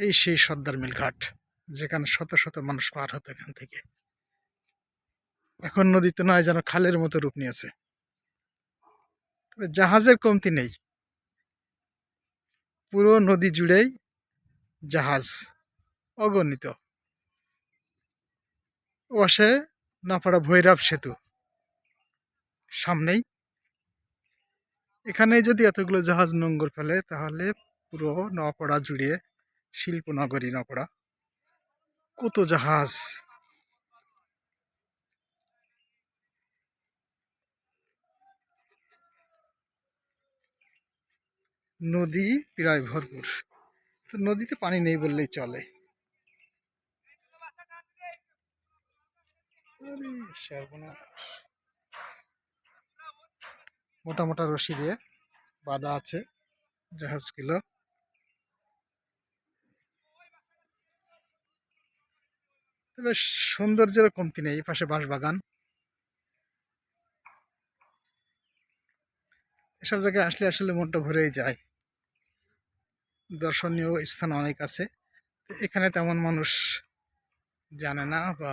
এই সেই সর্দার মিল ঘাট যেখানে শত শত মানুষ পার হতো এখান থেকে। এখন নদী তো নয় যেন খালের মতো রূপ নিয়েছে। তবে জাহাজের কমতি নেই। পুরো নদী জুড়েই জাহাজ অগণিত। ওয়াসে নাপাড়া ভৈরব সেতু। সামনেই। এখানে যদি এতগুলো জাহাজ নোঙ্গর ফেলে, তাহলে পুরো নপাড়া জুড়ে শিল্পনগরী নকড়া কত জাহাজ। নদী প্রায় ভরপুর। তো নদীতে পানি নেই বললেই চলে। মোটা মোটা রশি দিয়ে বাঁধা আছে জাহাজগুলো। তবে সৌন্দর্যের কমতি নেই, এই পাশে বাঁশবাগান। এসব জায়গায় আসলে আসলে মনটা ভরেই যায়। দর্শনীয় স্থান অনেক আছে। এখানে তেমন মানুষ জানে না বা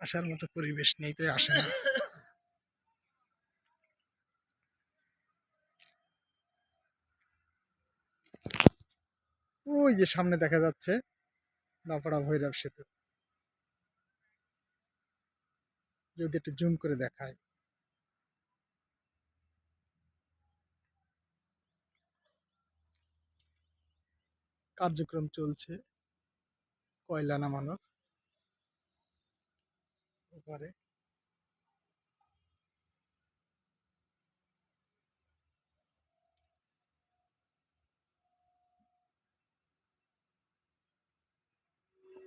আসার মতো পরিবেশ নেই, তাই আসে না। ওই যে সামনে দেখা যাচ্ছে, নাপাড়া ভৈরব সেতু। যদি একটু জুম করে দেখায়। কার্যক্রম চলছে কয়লা নামানোর ওপারে